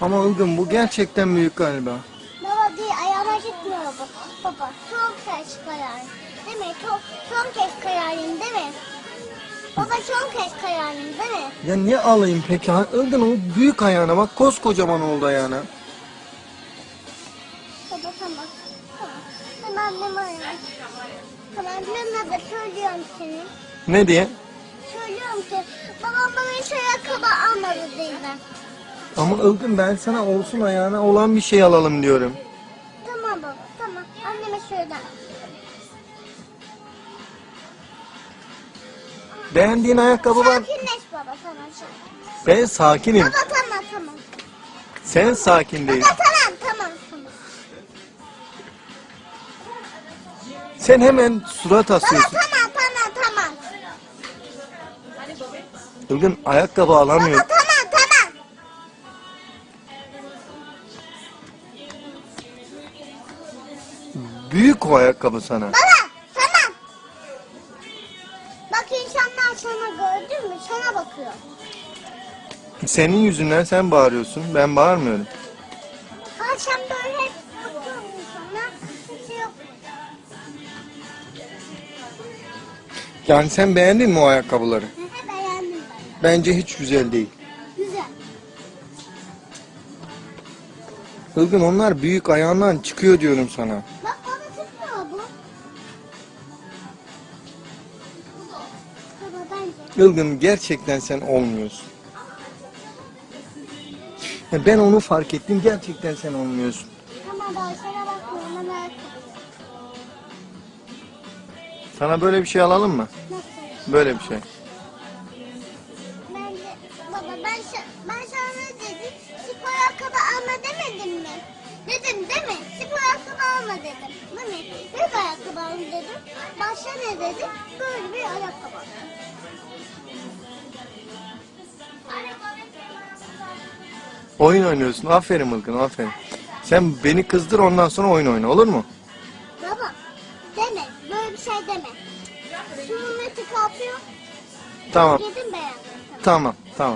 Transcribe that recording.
Ama Ilgın bu gerçekten büyük galiba. Baba değil ayağına gitmiyor bu. Baba son kez kararın. Değil mi? Son, son kez kararın değil mi? Baba son kez kararın değil mi? Ya ne alayım peki? Ha, Ilgın o büyük ayağına bak koskocaman oldu ayağına. Baba tamam. Tamam. Tamam tamam. Tamam ben de söylüyorum seni. Ne diye? Söylüyorum ki babam bana hiç ayakkabı almadı değil mi? Ama Ilgın ben sana olsun ayağına olan bir şey alalım diyorum. Tamam baba tamam. Anneme söyle. Beğendiğin ayakkabı var. Sakinleş baba tamam. Ben sakinim. Baba tamam tamam. Sen sakin değil. Baba tamam tamam tamam. Sen hemen surat Baba asıyorsun. tamam tamam tamam. Ilgın ayakkabı alamıyor. Baba tamam. Büyük o ayakkabı sana. Baba tamam. Bak insanlar sana gördün mü? Sana bakıyor. Senin yüzünden sen bağırıyorsun. Ben bağırmıyorum. Akşam böyle hep bakıyorum insana. Kimse yok. Yani sen beğendin mi o ayakkabıları? Beğendim ben. Bence hiç güzel değil. Güzel. Ilgın onlar büyük ayağından çıkıyor diyorum sana. Ilgın gerçekten sen olmuyorsun. Ya Ben onu fark ettim. Gerçekten sen olmuyorsun. Ama ben sana bakmıyorum. Ben. Sana böyle bir şey alalım mı? Nasıl? Böyle bir şey. Ben de, baba ben, ben sana ne dedim? Spor ayakkabı alma demedim mi? Dedim değil mi? Spor ayakkabı alma dedim. Değil mi? Büyük ayakkabı alma dedim. Başka ne dedim? Böyle bir ayakkabı alma. Oyun oynuyorsun. Aferin Ilgın aferin. Sen beni kızdır ondan sonra oyun oyna olur mu? Baba deme. Böyle bir şey deme. Şunun eti kapıyor. Tamam. Yedim beğendim. Tamam. Tamam.